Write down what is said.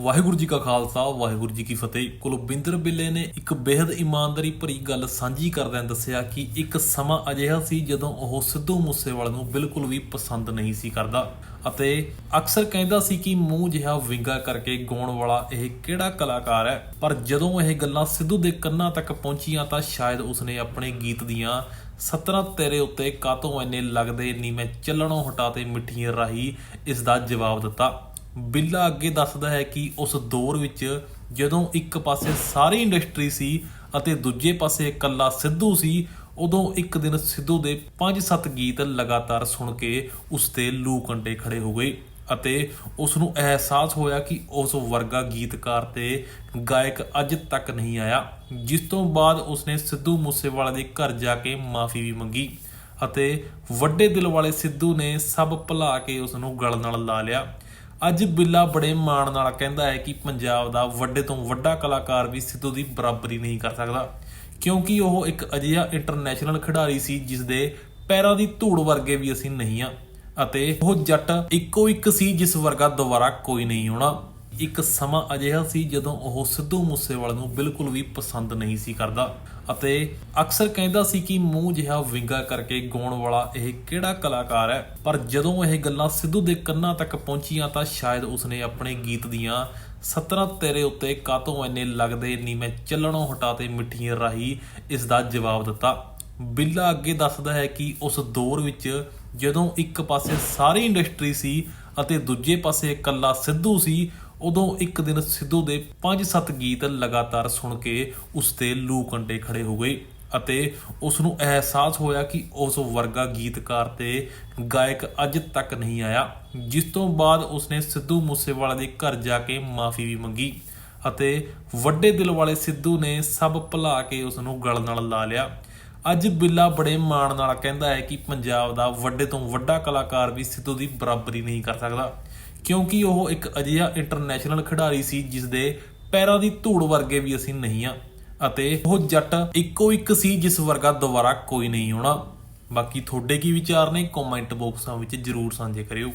ਵਾਹਿਗੁਰੂ ਜੀ ਕਾ ਖਾਲਸਾ, ਵਾਹਿਗੁਰੂ ਜੀ ਕੀ ਫਤਿਹ। ਕੁਲਵਿੰਦਰ ਬਿੱਲੇ ਨੇ ਇੱਕ ਬੇहद ਇਮਾਨਦਾਰੀ ਭਰੀ ਗੱਲ ਸਾਂਝੀ ਕਰਦਿਆਂ ਦੱਸਿਆ ਕਿ ਇੱਕ ਸਮਾਂ ਅਜਿਹਾ ਸੀ ਜਦੋਂ ਉਹ ਸਿੱਧੂ ਮੂਸੇਵਾਲੇ ਨੂੰ ਬਿਲਕੁਲ ਵੀ ਪਸੰਦ ਨਹੀਂ ਸੀ ਕਰਦਾ। ਅਤੇ ਅਕਸਰ ਕਹਿੰਦਾ ਸੀ ਕਿ ਮੂੰਹ ਜਿਹਾ ਵਿੰਗਾ ਕਰਕੇ ਗਾਉਣ ਵਾਲਾ ਇਹ ਕਿਹੜਾ ਕਲਾਕਾਰ ਹੈ? ਪਰ ਜਦੋਂ ਇਹ ਗੱਲਾਂ ਸਿੱਧੂ ਦੇ ਕੰਨਾਂ ਤੱਕ ਪਹੁੰਚੀਆਂ ਤਾਂ ਸ਼ਾਇਦ ਉਸਨੇ ਆਪਣੇ ਗੀਤ ਦੀਆਂ 17 ਤੇਰੇ ਉੱਤੇ ਕਾਤੋਂ ਐਨੇ ਲੱਗਦੇ ਨਹੀਂ ਮੈਂ ਚੱਲਣੋਂ ਹਟਾ ਤੇ ਮਿੱਠੀਆਂ ਰਾਹੀ ਇਸ ਦਾ ਜਵਾਬ ਦਿੱਤਾ। ਬਿੱਲਾ ਅੱਗੇ ਦੱਸਦਾ ਹੈ ਕਿ ਉਸ ਦੌਰ ਵਿੱਚ ਜਦੋਂ ਇੱਕ ਪਾਸੇ ਸਾਰੀ ਇੰਡਸਟਰੀ ਸੀ ਅਤੇ ਦੂਜੇ ਪਾਸੇ ਇਕੱਲਾ ਸਿੱਧੂ ਸੀ, ਉਦੋਂ ਇੱਕ ਦਿਨ ਸਿੱਧੂ ਦੇ 5-7 ਗੀਤ ਲਗਾਤਾਰ ਸੁਣ ਕੇ ਉਸ ਤੇ ਲੂ ਕੰਡੇ ਖੜੇ ਹੋ ਗਏ ਅਤੇ ਉਸ ਨੂੰ ਅਹਿਸਾਸ ਹੋਇਆ ਕਿ ਉਸ ਵਰਗਾ ਗੀਤਕਾਰ ਤੇ ਗਾਇਕ ਅੱਜ ਤੱਕ ਨਹੀਂ ਆਇਆ, ਜਿਸ ਤੋਂ ਬਾਅਦ ਉਸਨੇ ਸਿੱਧੂ ਮੂਸੇਵਾਲੇ ਦੇ ਘਰ ਜਾ ਕੇ ਮਾਫੀ ਵੀ ਮੰਗੀ ਅਤੇ ਵੱਡੇ ਦਿਲ ਵਾਲੇ ਸਿੱਧੂ ਨੇ ਸਭ ਭੁਲਾ ਕੇ ਉਸ ਨੂੰ ਗਲ ਨਾਲ ਲਾ ਲਿਆ। ਅੱਜ ਬਿੱਲਾ ਬੜੇ ਮਾਣ ਨਾਲ ਕਹਿੰਦਾ ਹੈ ਕਿ ਪੰਜਾਬ ਦਾ ਵੱਡੇ ਤੋਂ ਵੱਡਾ ਕਲਾਕਾਰ ਵੀ ਸਿੱਧੂ ਦੀ ਬਰਾਬਰੀ ਨਹੀਂ ਕਰ ਸਕਦਾ। ਕਿਉਂਕਿ ਉਹ ਇੱਕ ਅਜਿਹਾ ਇੰਟਰਨੈਸ਼ਨਲ ਖਿਡਾਰੀ ਸੀ ਜਿਸ ਦੇ ਪੈਰਾਂ ਦੀ ਧੂੜ ਵਰਗੇ ਵੀ ਅਸੀਂ ਨਹੀਂ ਆ ਅਤੇ ਉਹ ਜੱਟ ਇੱਕੋ ਇੱਕ ਸੀ ਜਿਸ ਵਰਗਾ ਦੁਬਾਰਾ ਕੋਈ ਨਹੀਂ ਹੋਣਾ। ਇੱਕ ਸਮਾਂ ਅਜਿਹਾ ਸੀ ਜਦੋਂ ਉਹ ਸਿੱਧੂ ਮੂਸੇਵਾਲੇ ਨੂੰ ਬਿਲਕੁਲ ਵੀ ਪਸੰਦ ਨਹੀਂ ਸੀ ਕਰਦਾ ਅਤੇ ਅਕਸਰ ਕਹਿੰਦਾ ਸੀ ਕਿ ਮੂੰਹ ਜਿਹਾ ਵਿੰਗਾ ਕਰਕੇ ਗਾਉਣ ਵਾਲਾ ਇਹ ਕਿਹੜਾ ਕਲਾਕਾਰ ਹੈ? ਪਰ ਜਦੋਂ ਇਹ ਗੱਲਾਂ ਸਿੱਧੂ ਦੇ ਕੰਨਾਂ ਤੱਕ ਪਹੁੰਚੀਆਂ ਤਾਂ ਸ਼ਾਇਦ ਉਸਨੇ ਆਪਣੇ ਗੀਤ ਦੀਆਂ 17 ਤੇਰੇ ਉੱਤੇ ਕਾਤੋਂ ਐਨੇ ਲੱਗਦੇ ਨੀ ਮੈਂ ਚੱਲਣੋਂ ਹਟਾ ਤੇ ਮਿੱਠੀਆਂ ਰਾਹੀ ਇਸ ਦਾ ਜਵਾਬ ਦਿੱਤਾ। ਬਿੱਲਾ ਅੱਗੇ ਦੱਸਦਾ ਹੈ ਕਿ ਉਸ ਦੌਰ ਵਿੱਚ ਜਦੋਂ ਇੱਕ ਪਾਸੇ ਸਾਰੀ ਇੰਡਸਟਰੀ ਸੀ ਅਤੇ ਦੂਜੇ ਪਾਸੇ ਇਕੱਲਾ ਸਿੱਧੂ ਸੀ ਉਦੋਂ ਇੱਕ ਦਿਨ ਸਿੱਧੂ ਦੇ 5-7 ਗੀਤ ਲਗਾਤਾਰ ਸੁਣ ਕੇ ਉਸ ਤੇ ਲੂ ਕੰਡੇ ਖੜੇ ਹੋ ਗਏ ਅਤੇ ਉਸ ਨੂੰ ਅਹਿਸਾਸ ਹੋਇਆ ਕਿ ਉਸ ਵਰਗਾ ਗੀਤਕਾਰ ਤੇ ਗਾਇਕ ਅੱਜ ਤੱਕ ਨਹੀਂ ਆਇਆ, ਜਿਸ ਤੋਂ ਬਾਅਦ ਉਸਨੇ ਸਿੱਧੂ ਮੂਸੇਵਾਲਾ ਦੇ ਘਰ ਜਾ ਕੇ ਮਾਫੀ ਵੀ ਮੰਗੀ ਅਤੇ ਵੱਡੇ ਦਿਲ ਵਾਲੇ ਸਿੱਧੂ ਨੇ ਸਭ ਭੁਲਾ ਕੇ ਉਸ ਨੂੰ ਗਲ ਨਾਲ ਲਾ ਲਿਆ। ਅੱਜ ਬਿੱਲਾ ਬੜੇ ਮਾਣ ਨਾਲ ਕਹਿੰਦਾ ਹੈ ਕਿ ਪੰਜਾਬ ਦਾ ਵੱਡੇ ਤੋਂ ਵੱਡਾ ਕਲਾਕਾਰ ਵੀ ਸਿੱਧੂ ਦੀ ਬਰਾਬਰੀ ਨਹੀਂ ਕਰ ਸਕਦਾ। ਕਿਉਂਕਿ ਉਹ ਇੱਕ ਅਜਿਹਾ ਇੰਟਰਨੈਸ਼ਨਲ ਖਿਡਾਰੀ ਸੀ ਜਿਸ ਦੇ ਪੈਰਾਂ ਦੀ ਧੂੜ ਵਰਗੇ ਵੀ ਅਸੀਂ ਨਹੀਂ ਆ। ਅਤੇ ਉਹ ਜੱਟ ਇੱਕੋ ਇੱਕ ਸੀ ਜਿਸ ਵਰਗਾ ਦੁਬਾਰਾ ਕੋਈ ਨਹੀਂ ਹੋਣਾ ਬਾਕੀ ਤੁਹਾਡੇ ਕੀ ਵਿਚਾਰ ਨੇ? ਕਮੈਂਟ ਬਾਕਸਾਂ ਵਿੱਚ ਜਰੂਰ ਸਾਂਝੇ ਕਰਿਓ।